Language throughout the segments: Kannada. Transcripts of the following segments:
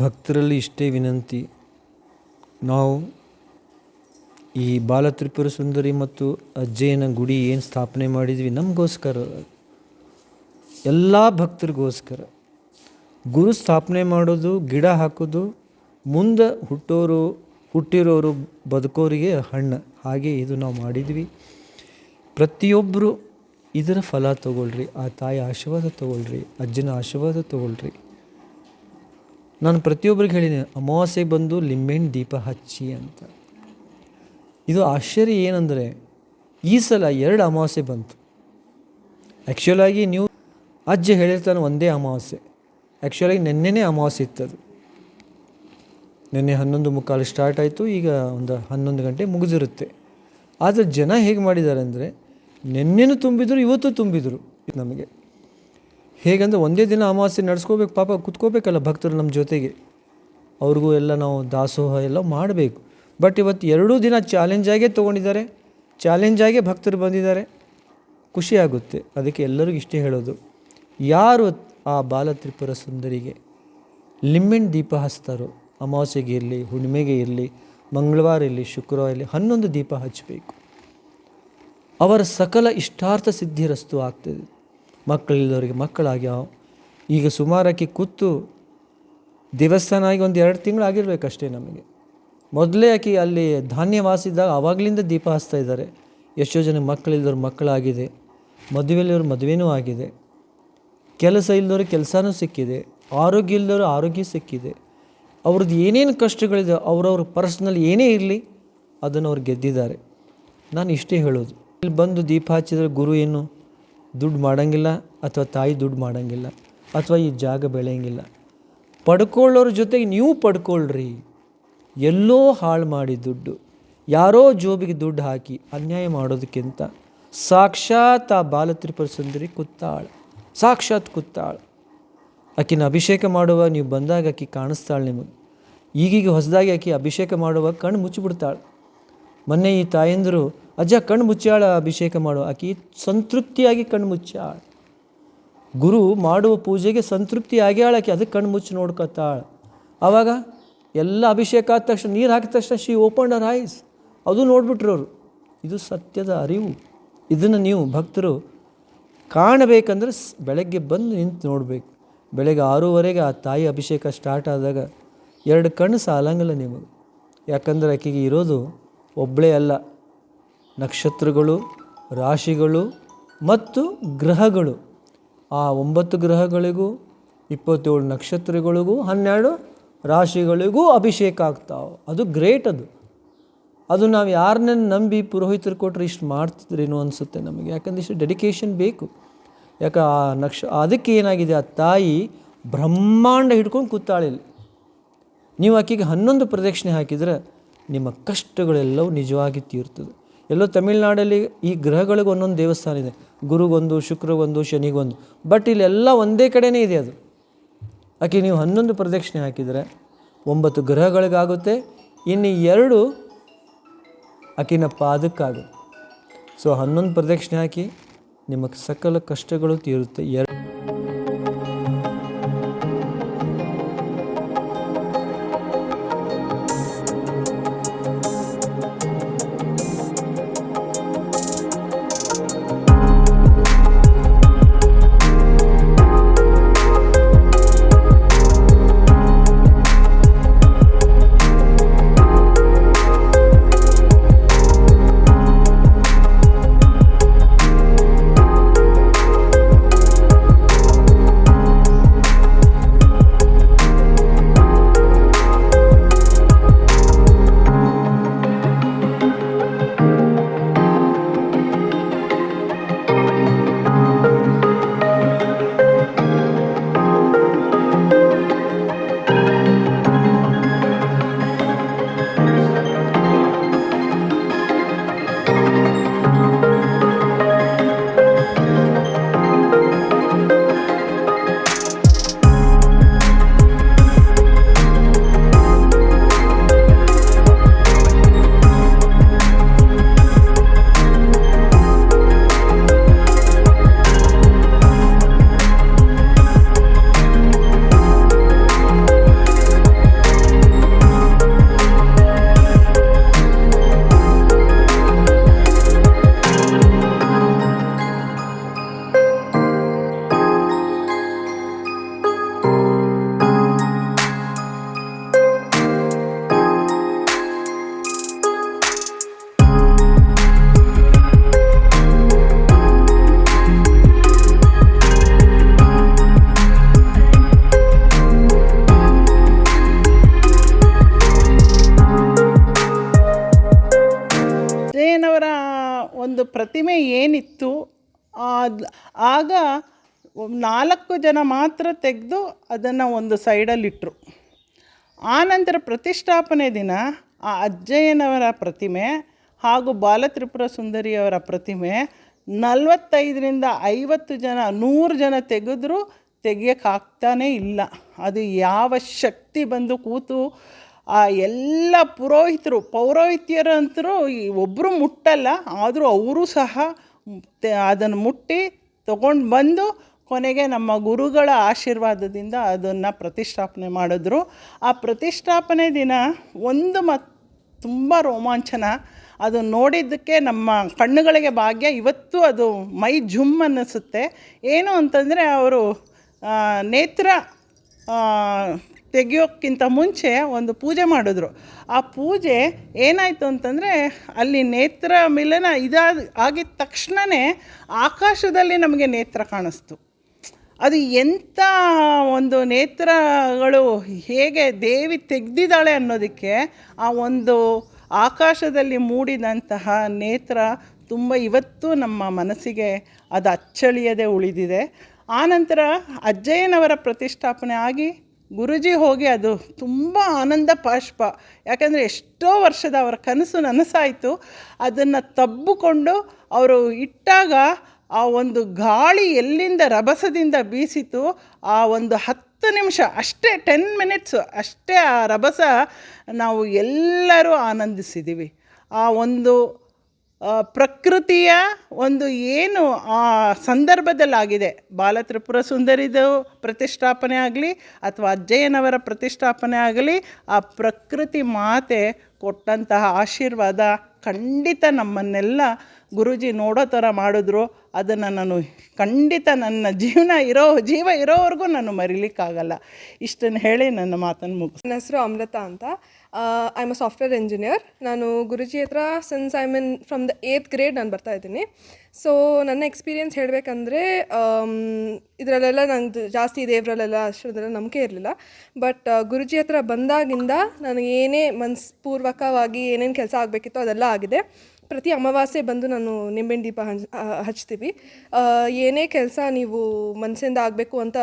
ಭಕ್ತರಲ್ಲಿ ಇಷ್ಟೇ ವಿನಂತಿ. ನಾವು ಈ ಬಾಲತ್ರಿಪುರ ಸುಂದರಿ ಮತ್ತು ಅಜ್ಜಯ್ಯನ ಗುಡಿ ಏನು ಸ್ಥಾಪನೆ ಮಾಡಿದ್ವಿ ನಮಗೋಸ್ಕರ. ಎಲ್ಲ ಭಕ್ತರಿಗೋಸ್ಕರ. ಗುರು ಸ್ಥಾಪನೆ ಮಾಡೋದು, ಗಿಡ ಹಾಕೋದು, ಮುಂದೆ ಹುಟ್ಟೋರು, ಹುಟ್ಟಿರೋರು ಬದುಕೋರಿಗೆ ಹಣ್ಣು. ಹಾಗೆ ಇದು ನಾವು ಮಾಡಿದ್ವಿ. ಪ್ರತಿಯೊಬ್ಬರು ಇದರ ಫಲ ತಗೊಳ್ರಿ, ಆ ತಾಯಿ ಆಶೀರ್ವಾದ ತಗೊಳ್ರಿ, ಅಜ್ಜನ ಆಶೀರ್ವಾದ ತಗೊಳ್ರಿ. ನಾನು ಪ್ರತಿಯೊಬ್ಬರಿಗೆ ಹೇಳಿದ್ದೀನಿ ಅಮಾವಾಸ್ಯೆ ಬಂದು ಲಿಂಬೆಹಣ್ಣು ದೀಪ ಹಚ್ಚಿ ಅಂತ. ಇದು ಆಶ್ಚರ್ಯ ಏನಂದರೆ, ಈ ಸಲ ಎರಡು ಅಮಾವಾಸ್ಯೆ ಬಂತು. ಆ್ಯಕ್ಚುಲಾಗಿ ನೀವು ಅಜ್ಜ ಹೇಳಿರ್ತಾನೆ ಒಂದೇ ಅಮಾವಾಸ್ಯೆ. ಆ್ಯಕ್ಚುಲಾಗಿ ನಿನ್ನೆನೇ ಅಮಾವಾಸ್ಯೆ ಇತ್ತದು. ನಿನ್ನೆ ಹನ್ನೊಂದು ಮುಕ್ಕಾಲು ಸ್ಟಾರ್ಟ್ ಆಯಿತು, ಈಗ ಒಂದು ಹನ್ನೊಂದು ಗಂಟೆ ಮುಗಿದಿರುತ್ತೆ. ಆದರೆ ಜನ ಹೇಗೆ ಮಾಡಿದ್ದಾರೆ ಅಂದರೆ, ನಿನ್ನೆನೂ ತುಂಬಿದ್ರು, ಇವತ್ತು ತುಂಬಿದರು ನಮಗೆ. ಹೇಗಂದ್ರೆ ಒಂದೇ ದಿನ ಅಮಾವಾಸ್ಯೆ ನಡೆಸ್ಕೋಬೇಕು, ಪಾಪ ಕುತ್ಕೋಬೇಕಲ್ಲ ಭಕ್ತರು ನಮ್ಮ ಜೊತೆಗೆ. ಅವ್ರಿಗೂ ಎಲ್ಲ ನಾವು ದಾಸೋಹ ಎಲ್ಲ ಮಾಡಬೇಕು. ಬಟ್ ಇವತ್ತು ಎರಡೂ ದಿನ ಚಾಲೆಂಜಾಗೇ ತೊಗೊಂಡಿದ್ದಾರೆ. ಚಾಲೆಂಜಾಗೇ ಭಕ್ತರು ಬಂದಿದ್ದಾರೆ. ಖುಷಿಯಾಗುತ್ತೆ ಅದಕ್ಕೆ ಎಲ್ಲರಿಗೂ ಇಷ್ಟೇ ಹೇಳೋದು. ಯಾರು ಆ ಬಾಲತ್ರಿಪುರ ಸುಂದರಿಗೆ? ಲಿಂಬೆಣ್ಣು ದೀಪ ಹಚ್ತಾರೋ ಅಮಾವಾಸ್ಯೆಗೆ ಇರಲಿ ಹುಣ್ಣಿಮೆಗೆ ಇರಲಿ, ಮಂಗಳವಾರ ಇರಲಿ, ಶುಕ್ರವಾರ ಇರಲಿ, ಹನ್ನೊಂದು ದೀಪ ಹಚ್ಚಬೇಕು. ಅವರ ಸಕಲ ಇಷ್ಟಾರ್ಥ ಸಿದ್ಧಿರಸ್ತು ಆಗ್ತದೆ. ಮಕ್ಕಳಿಲ್ಲದವರಿಗೆ ಮಕ್ಕಳಾಗ್ಯಾವ ಈಗ ಸುಮಾರಾಕಿ ಕೂತು ದೇವಸ್ಥಾನ ಆಗಿ ಒಂದು ಎರಡು ತಿಂಗಳು ಆಗಿರ್ಬೇಕಷ್ಟೇ ನಮಗೆ. ಮೊದಲೇ ಆಕೆ ಅಲ್ಲಿ ಧಾನ್ಯ ವಾಸಿದ್ದಾಗ ಆವಾಗಲಿಂದ ದೀಪ ಹಚ್ತಾ ಇದ್ದಾರೆ. ಎಷ್ಟೋ ಜನ ಮಕ್ಕಳಿಲ್ಲದವ್ರ ಮಕ್ಕಳಾಗಿದೆ. ಮದುವೆಯಲ್ಲಿವ್ರ ಮದುವೆನೂ ಆಗಿದೆ. ಕೆಲಸ ಇಲ್ಲದವ್ರ ಕೆಲಸನೂ ಸಿಕ್ಕಿದೆ. ಆರೋಗ್ಯ ಇಲ್ಲದವ್ರ ಆರೋಗ್ಯ ಸಿಕ್ಕಿದೆ. ಅವ್ರದ್ದು ಏನೇನು ಕಷ್ಟಗಳಿದೆ, ಅವ್ರವ್ರ ಪರ್ಸ್ನಲ್ ಏನೇ ಇರಲಿ ಅದನ್ನು ಅವ್ರು ಗೆದ್ದಿದ್ದಾರೆ. ನಾನು ಇಷ್ಟೇ ಹೇಳೋದು. ಇಲ್ಲಿ ಬಂದು ದೀಪ ಹಚ್ಚಿದರೆ ಗುರು ಏನು? ದುಡ್ಡು ಮಾಡಂಗಿಲ್ಲ ಅಥವಾ ತಾಯಿ ದುಡ್ಡು ಮಾಡೋಂಗಿಲ್ಲ ಅಥವಾ ಈ ಜಾಗ ಬೆಳೆಯಂಗಿಲ್ಲ. ಪಡ್ಕೊಳ್ಳೋರ ಜೊತೆಗೆ ನೀವು ಪಡ್ಕೊಳ್ರಿ. ಎಲ್ಲೋ ಹಾಳು ಮಾಡಿ ದುಡ್ಡು. ಯಾರೋ ಜೋಬಿಗೆ ದುಡ್ಡು ಹಾಕಿ ಅನ್ಯಾಯ ಮಾಡೋದಕ್ಕಿಂತ ಸಾಕ್ಷಾತ್ ಆ ಬಾಲತ್ರಿಪುರ ಸುಂದರಿ ಕುತ್ತಾಳ. ಸಾಕ್ಷಾತ್ ಕುತ್ತಾಳ. ಆಕಿನ ಅಭಿಷೇಕ ಮಾಡುವ ನೀವು ಬಂದಾಗ ಆಕಿ ಕಾಣಿಸ್ತಾಳೆ ನಿಮಗೆ. ಈಗೀಗ ಹೊಸದಾಗಿ ಆಕಿ ಅಭಿಷೇಕ ಮಾಡುವಾಗ ಕಣ್ಣು ಮುಚ್ಚಿಬಿಡ್ತಾಳೆ. ಮೊನ್ನೆ ಈ ತಾಯಂದರು ಅಜ್ಜ ಕಣ್ಣು ಮುಚ್ಚಾಳ ಅಭಿಷೇಕ ಮಾಡುವ ಆಕೆ ಸಂತೃಪ್ತಿಯಾಗಿ ಕಣ್ಣು ಮುಚ್ಚಾಳ. ಗುರು ಮಾಡುವ ಪೂಜೆಗೆ ಸಂತೃಪ್ತಿ ಆಗ್ಯಾಳ ಆಕೆ, ಅದಕ್ಕೆ ಕಣ್ಣು ಮುಚ್ಚಿ ನೋಡ್ಕೊತಾಳ. ಆವಾಗ ಎಲ್ಲ ಅಭಿಷೇಕ ಆದ ತಕ್ಷಣ, ನೀರು ಹಾಕಿದ ತಕ್ಷಣ ಶ್ರೀ ಓಪನ್ ಅರ್ ಐಸ್ ಅದು ನೋಡ್ಬಿಟ್ರು ಅವರು. ಇದು ಸತ್ಯದ ಅರಿವು. ಇದನ್ನು ನೀವು ಭಕ್ತರು ಕಾಣಬೇಕಂದ್ರೆ ಬೆಳಗ್ಗೆ ಬಂದು ನಿಂತು ನೋಡಬೇಕು. ಬೆಳಗ್ಗೆ ಆರೂವರೆಗೆ ಆ ತಾಯಿ ಅಭಿಷೇಕ ಸ್ಟಾರ್ಟ್ ಆದಾಗ ಎರಡು ಕಣ್ಣು ಸಾಲಂಗಿಲ್ಲ ನಿಮಗೆ. ಯಾಕಂದ್ರೆ ಆಕೆಗೆ ಇರೋದು ಒಬ್ಬಳೇ ಅಲ್ಲ. ನಕ್ಷತ್ರಗಳು, ರಾಶಿಗಳು ಮತ್ತು ಗ್ರಹಗಳು. ಆ ಒಂಬತ್ತು ಗ್ರಹಗಳಿಗೂ, ಇಪ್ಪತ್ತೇಳು ನಕ್ಷತ್ರಗಳಿಗೂ, ಹನ್ನೆರಡು ರಾಶಿಗಳಿಗೂ ಅಭಿಷೇಕ ಆಗ್ತಾವೆ. ಅದು ಗ್ರೇಟ್ ಅದು. ಅದು ನಾವು ಯಾರನ್ನ ನಂಬಿ ಪುರೋಹಿತರು ಕೊಟ್ಟರೆ ಇಷ್ಟು ಮಾಡ್ತಿದ್ರೇನೋ ಅನಿಸುತ್ತೆ ನಮಗೆ. ಯಾಕಂದ್ರೆ ಇಷ್ಟು ಡೆಡಿಕೇಶನ್ ಬೇಕು. ಯಾಕೆ, ಆ ನಕ್ಷ, ಅದಕ್ಕೆ ಏನಾಗಿದೆ? ಆ ತಾಯಿ ಬ್ರಹ್ಮಾಂಡ ಹಿಡ್ಕೊಂಡು ಕೂತಾಳಿಲ್ಲ ನೀವು ಆಕೆಗೆ ಹನ್ನೊಂದು ಪ್ರದಕ್ಷಿಣೆ ಹಾಕಿದರೆ ನಿಮ್ಮ ಕಷ್ಟಗಳೆಲ್ಲವೂ ನಿಜವಾಗಿ ತೀರ್ತದೆ. ಎಲ್ಲೋ ತಮಿಳ್ನಾಡಲ್ಲಿ ಈ ಗ್ರಹಗಳಿಗೆ ಒಂದೊಂದು ದೇವಸ್ಥಾನ ಇದೆ. ಗುರುಗೊಂದು, ಶುಕ್ರಗೊಂದು, ಶನಿಗೊಂದು. ಬಟ್ ಇಲ್ಲೆಲ್ಲ ಒಂದೇ ಕಡೆನೇ ಇದೆ ಅದು. ಆಕೆ ನೀವು ಹನ್ನೊಂದು ಪ್ರದಕ್ಷಿಣೆ ಹಾಕಿದರೆ ಒಂಬತ್ತು ಗ್ರಹಗಳಿಗಾಗುತ್ತೆ. ಇನ್ನು ಎರಡು ಆಕಿನ ಪಾದಕ್ಕಾಗುತ್ತೆ. ಸೊ ಹನ್ನೊಂದು ಪ್ರದಕ್ಷಿಣೆ ಹಾಕಿ ನಿಮಗೆ ಸಕಲ ಕಷ್ಟಗಳು ತೀರುತ್ತೆ. ಎರಡು ಪ್ರತಿಮೆ ಏನಿತ್ತು ಆಗ ನಾಲ್ಕು ಜನ ಮಾತ್ರ ತೆಗೆದು ಅದನ್ನು ಒಂದು ಸೈಡಲ್ಲಿಟ್ಟರು ಆನಂತರ ಪ್ರತಿಷ್ಠಾಪನೆ ದಿನ ಆ ಅಜ್ಜಯ್ಯನವರ ಪ್ರತಿಮೆ ಹಾಗೂ ಬಾಲತ್ರಿಪುರ ಸುಂದರಿಯವರ ಪ್ರತಿಮೆ ನಲವತ್ತೈದರಿಂದ ಐವತ್ತು ಜನ, ನೂರು ಜನ ತೆಗೆದ್ರೂ ತೆಗಿಯೋಕ್ಕಾಗ್ತಾನೇ ಇಲ್ಲ. ಅದು ಯಾವ ಶಕ್ತಿ ಬಂದು ಕೂತು ಆ ಎಲ್ಲ ಪುರೋಹಿತರು, ಪೌರೋಹಿತ್ಯರಂತರೂ ಒಬ್ಬರು ಮುಟ್ಟಲ್ಲ, ಆದರೂ ಅವರು ಸಹ ಅದನ್ನು ಮುಟ್ಟಿ ತಗೊಂಡು ಬಂದು ಕೊನೆಗೆ ನಮ್ಮ ಗುರುಗಳ ಆಶೀರ್ವಾದದಿಂದ ಅದನ್ನು ಪ್ರತಿಷ್ಠಾಪನೆ ಮಾಡಿದ್ರು. ಆ ಪ್ರತಿಷ್ಠಾಪನೆ ದಿನ ಒಂದು ಮತ್ ತುಂಬ ರೋಮಾಂಚನ. ಅದು ನೋಡಿದ್ದಕ್ಕೆ ನಮ್ಮ ಕಣ್ಣುಗಳಿಗೆ ಭಾಗ್ಯ. ಇವತ್ತು ಅದು ಮೈ ಜುಮ್ ಅನ್ನಿಸುತ್ತೆ. ಏನು ಅಂತಂದರೆ ಅವರು ನೇತ್ರ ತೆಗಿಯೋಕ್ಕಿಂತ ಮುಂಚೆ ಒಂದು ಪೂಜೆ ಮಾಡಿದ್ರು. ಆ ಪೂಜೆ ಏನಾಯಿತು ಅಂತಂದರೆ ಅಲ್ಲಿ ನೇತ್ರ ಮಿಲನ ಇದಾದ ಆಗಿದ ತಕ್ಷಣವೇ ಆಕಾಶದಲ್ಲಿ ನಮಗೆ ನೇತ್ರ ಕಾಣಿಸ್ತು. ಅದು ಎಂಥ ಒಂದು ನೇತ್ರಗಳು ಹೇಗೆ ದೇವಿ ತೆಗೆದಿದ್ದಾಳೆ ಅನ್ನೋದಕ್ಕೆ ಆ ಒಂದು ಆಕಾಶದಲ್ಲಿ ಮೂಡಿದಂತಹ ನೇತ್ರ ತುಂಬ ಇವತ್ತು ನಮ್ಮ ಮನಸ್ಸಿಗೆ ಅದು ಅಚ್ಚಳಿಯದೆ ಉಳಿದಿದೆ. ಆನಂತರ ಅಜ್ಜಯ್ಯನವರ ಪ್ರತಿಷ್ಠಾಪನೆ ಆಗಿ ಗುರುಜಿ ಹೋಗಿ ಅದು ತುಂಬ ಆನಂದ ಪಾಷ್ಪ. ಯಾಕಂದರೆ ಎಷ್ಟೋ ವರ್ಷದ ಅವರ ಕನಸು ನನಸಾಯಿತು. ಅದನ್ನು ತಬ್ಬಿಕೊಂಡು ಅವರು ಇಟ್ಟಾಗ ಆ ಒಂದು ಗಾಳಿ ಎಲ್ಲಿಂದ ರಭಸದಿಂದ ಬೀಸಿತು. ಆ ಒಂದು ಹತ್ತು ನಿಮಿಷ, ಅಷ್ಟೇ ಟೆನ್ ಮಿನಿಟ್ಸು ಅಷ್ಟೇ ಆ ರಭಸ ನಾವು ಎಲ್ಲರೂ ಆನಂದಿಸಿದ್ದೀವಿ ಆ ಒಂದು ಪ್ರಕೃತಿಯ ಒಂದು ಏನು ಆ ಸಂದರ್ಭದಲ್ಲಾಗಿದೆ, ಬಾಲತ್ರಿಪುರ ಸುಂದರಿದು ಪ್ರತಿಷ್ಠಾಪನೆ ಆಗಲಿ ಅಥವಾ ಅಜ್ಜಯ್ಯನವರ ಪ್ರತಿಷ್ಠಾಪನೆ ಆಗಲಿ, ಆ ಪ್ರಕೃತಿ ಮಾತೆ ಕೊಟ್ಟಂತಹ ಆಶೀರ್ವಾದ ಖಂಡಿತ ನಮ್ಮನ್ನೆಲ್ಲ ಗುರುಜಿ ನೋಡೋ ಥರ ಮಾಡಿದ್ರು. ಅದನ್ನು ನಾನು ಖಂಡಿತ ನನ್ನ ಜೀವನ ಇರೋ, ಜೀವ ಇರೋವರೆಗೂ ನಾನು ಮರಿಲಿಕ್ಕಾಗಲ್ಲ. ಇಷ್ಟನ್ನು ಹೇಳಿ ನನ್ನ ಮಾತನ್ನು ಮುಗಿಸ್ ನನ್ನ ಹೆಸರು ಅಮೃತ ಅಂತ. I am a software engineer ನಾನು ಗುರುಜಿ ಹತ್ರ since I mean from the eighth grade ನಾನು ಬರ್ತಾ ಇದ್ದೀನಿ. ಸೊ ನನ್ನ ಎಕ್ಸ್ಪೀರಿಯನ್ಸ್ ಹೇಳಬೇಕಂದ್ರೆ ಇದರಲ್ಲೆಲ್ಲ ನಂಗೆ ಜಾಸ್ತಿ ದೇವರಲ್ಲೆಲ್ಲ ಅಷ್ಟರಲ್ಲೆಲ್ಲ ನಂಬಿಕೆ ಇರಲಿಲ್ಲ. ಬಟ್ ಗುರುಜಿ ಹತ್ರ ಬಂದಾಗಿಂದ ನಾನು ಏನೇ ಮನಸ್ಪೂರ್ವಕವಾಗಿ ಏನೇನು ಕೆಲಸ ಆಗಬೇಕಿತ್ತೋ ಅದೆಲ್ಲ ಆಗಿದೆ. ಪ್ರತಿ ಅಮಾವಾಸ್ಯೆ ಬಂದು ನಾನು ನಿಂಬೆಣ್ಣ ದೀಪ ಹಂಚ್ ಹಚ್ತೀವಿ. ಏನೇ ಕೆಲಸ ನೀವು ಮನಸ್ಸಿಂದ ಆಗಬೇಕು ಅಂತ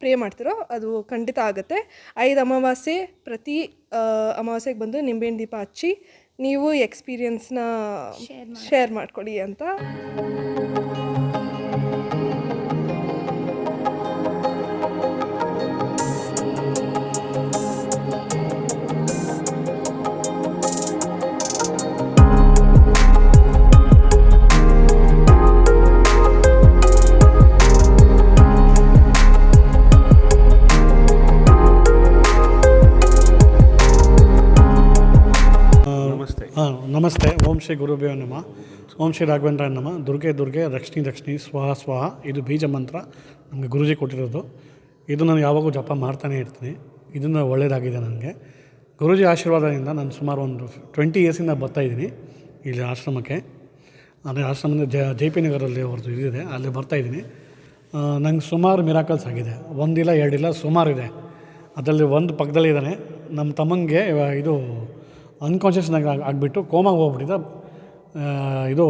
ಪ್ರೇ ಮಾಡ್ತಿರೋ ಅದು ಖಂಡಿತ ಆಗುತ್ತೆ. ಐದು ಅಮಾವಾಸ್ಯೆ ಪ್ರತಿ ಅಮಾವಾಸ್ಯೆಗೆ ಬಂದು ನಿಂಬೆಹಣ್ಣು ದೀಪ ಹಚ್ಚಿ ನೀವು ಎಕ್ಸ್ಪೀರಿಯನ್ಸ್ನ ಶೇರ್ ಮಾಡ್ಕೊಳ್ಳಿ ಅಂತ. ಓಂ ಶ್ರೀ ಗುರುಭ್ಯೋ ನಮ. ಓಂ ಶ್ರೀ ರಾಘವೇಂದ್ರ ನಮ. ದುರ್ಗೆ ದುರ್ಗೆ ರಕ್ಷಣಿ ರಕ್ಷಣಿ ಸ್ವಾಹ ಸ್ವಾಹ, ಇದು ಬೀಜ ಮಂತ್ರ ನಮಗೆ ಗುರುಜಿ ಕೊಟ್ಟಿರೋದು. ಇದು ನಾನು ಯಾವಾಗೂ ಜಪ ಮಾಡ್ತಾನೆ ಇರ್ತೀನಿ. ಇದನ್ನು ಒಳ್ಳೆಯದಾಗಿದೆ ನನಗೆ. ಗುರುಜಿ ಆಶೀರ್ವಾದದಿಂದ ನಾನು ಸುಮಾರು ಒಂದು ಟ್ವೆಂಟಿ ಇಯರ್ಸಿಂದ ಬರ್ತಾಯಿದ್ದೀನಿ ಇಲ್ಲಿ ಆಶ್ರಮಕ್ಕೆ. ಅಂದರೆ ಆಶ್ರಮದ ಜ, ಜೆ ಪಿ ನಗರಲ್ಲಿ ಅವ್ರದ್ದು ಇದಿದೆ ಅಲ್ಲಿ ಬರ್ತಾಯಿದ್ದೀನಿ ನಂಗೆ ಸುಮಾರು ಮಿರಾಕಲ್ಸ್ ಆಗಿದೆ. ಒಂದಿಲ್ಲ, ಎರಡಿಲ್ಲ, ಸುಮಾರು ಇದೆ. ಅದರಲ್ಲಿ ಒಂದು ಪಕ್ಕದಲ್ಲಿ ಇದ್ದಾನೆ ನಮ್ಮ ತಮ್ಮಂಗೆ ಇದು ಅನ್ಕಾನ್ಷಿಯಸ್ನಾಗ ಆಗಿಬಿಟ್ಟು ಕೋಮಾಗೆ ಹೋಗ್ಬಿಟ್ಟಿದ್ದ. ಇದು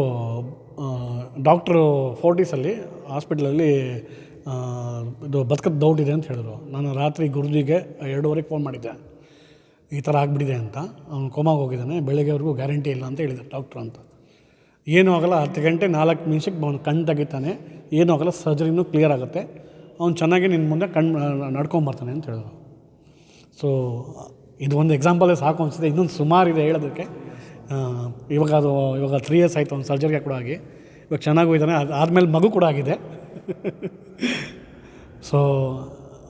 ಡಾಕ್ಟ್ರು ಫೋರ್ಟೀಸಲ್ಲಿ ಹಾಸ್ಪಿಟ್ಲಲ್ಲಿ ಇದು ಬದುಕದ ಡೌಟ್ ಇದೆ ಅಂತ ಹೇಳಿದ್ರು. ನಾನು ರಾತ್ರಿ ಗುರುಜಿಗೆ ಎರಡೂವರೆಗೆ ಫೋನ್ ಮಾಡಿದ್ದೆ. ಈ ಥರ ಆಗಿಬಿಟ್ಟಿದೆ ಅಂತ. ಅವನು ಕೋಮಾಗೆ ಹೋಗಿದ್ದಾನೆ. ಬೆಳಗ್ಗೆವರೆಗೂ ಗ್ಯಾರಂಟಿ ಇಲ್ಲ ಅಂತ ಹೇಳಿದ್ದೆ ಡಾಕ್ಟ್ರು ಅಂತ. ಏನೂ ಆಗಲ್ಲ, ಹತ್ತು ಗಂಟೆ ನಾಲ್ಕು ನಿಮಿಷಕ್ಕೆ ಅವನು ಕಣ್ಣು ತೆಗಿತಾನೆ. ಏನೂ ಆಗಲ್ಲ ಸರ್ಜರಿನೂ ಕ್ಲಿಯರ್ ಆಗುತ್ತೆ. ಅವ್ನು ಚೆನ್ನಾಗಿ ನಿನ್ನ ಮುಂದೆ ಕಣ್ಣು ನಡ್ಕೊಂಬರ್ತಾನೆ ಅಂತ ಹೇಳಿದ್ರು. ಸೊ ಇದು ಒಂದು ಎಕ್ಸಾಂಪಲೇ ಸಾಕು ಅನಿಸುತ್ತೆ. ಇನ್ನೊಂದು ಸುಮಾರು ಇದೆ ಹೇಳೋದಕ್ಕೆ. ಇವಾಗ ಅದು, ಇವಾಗ ತ್ರೀ ಇಯರ್ಸ್ ಆಯಿತು, ಒಂದು ಸರ್ಜರಿಗೆ ಕೂಡ ಆಗಿ ಇವಾಗ ಚೆನ್ನಾಗೂ ಇದ್ದಾನೆ ಅದು, ಆದಮೇಲೆ ಮಗು ಕೂಡ ಆಗಿದೆ. ಸೊ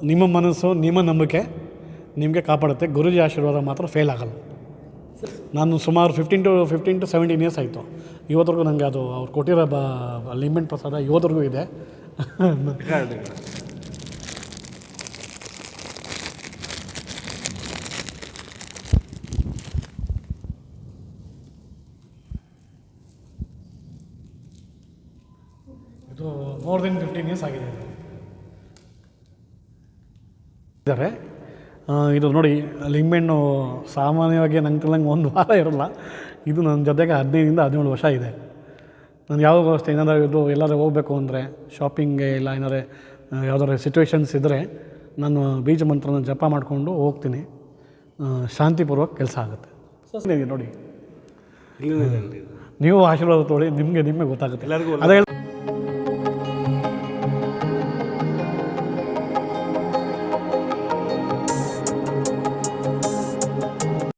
ನಿಮ್ಮ ಮನಸ್ಸು, ನಿಮ್ಮ ನಂಬಿಕೆ ನಿಮಗೆ ಕಾಪಾಡುತ್ತೆ. ಗುರುಜಿ ಆಶೀರ್ವಾದ ಮಾತ್ರ ಫೇಲ್ ಆಗಲ್ಲ. ನಾನು ಸುಮಾರು fifteen to fifteen to seventeen years ಆಯಿತು. ಇವತ್ತರೆಗೂ ನನಗೆ ಅದು ಅವ್ರು ಕೊಟ್ಟಿರೋ ಬ ಲಿಮೆಂಟ್ ಪ್ರಸಾದ ಇವತ್ತರೆಗೂ ಇದೆ. ಮೋರ್ ದೆನ್ ಫಿಫ್ಟೀನ್ ಇಯರ್ಸ್ ಆಗಿದೆ ಇದು. ಇದ್ದಾರೆ ಇದು ನೋಡಿ ಲಿಂಬೆಹಣ್ಣು ಸಾಮಾನ್ಯವಾಗಿ ನಂಗೆ ನಂಗೆ ಒಂದು ವಾರ ಇರಲ್ಲ. ಇದು ನನ್ನ ಜೊತೆಗೆ ಹದಿನೈದರಿಂದ ಹದಿನೇಳು ವರ್ಷ ಇದೆ. ನಾನು ಯಾವ ವ್ಯವಸ್ಥೆ ಏನಾದರೂ ಇದು ಎಲ್ಲಾದರೂ ಹೋಗಬೇಕು ಅಂದರೆ ಶಾಪಿಂಗ್ಗೆ ಇಲ್ಲ ಏನಾದ್ರೆ ಯಾವ್ದಾದ್ರು ಸಿಚುವೇಶನ್ಸ್ ಇದ್ದರೆ ನಾನು ಬೀಜ ಮಂತ್ರನ ಜಪ ಮಾಡಿಕೊಂಡು ಹೋಗ್ತೀನಿ. ಶಾಂತಿಪೂರ್ವಕ ಕೆಲಸ ಆಗುತ್ತೆ. ನೋಡಿ? ನೀವು ಆಶೀರ್ವಾದ ತೊಳಿ ನಿಮಗೆ ನಿಮಗೆ ಗೊತ್ತಾಗುತ್ತೆ. ಅದೇ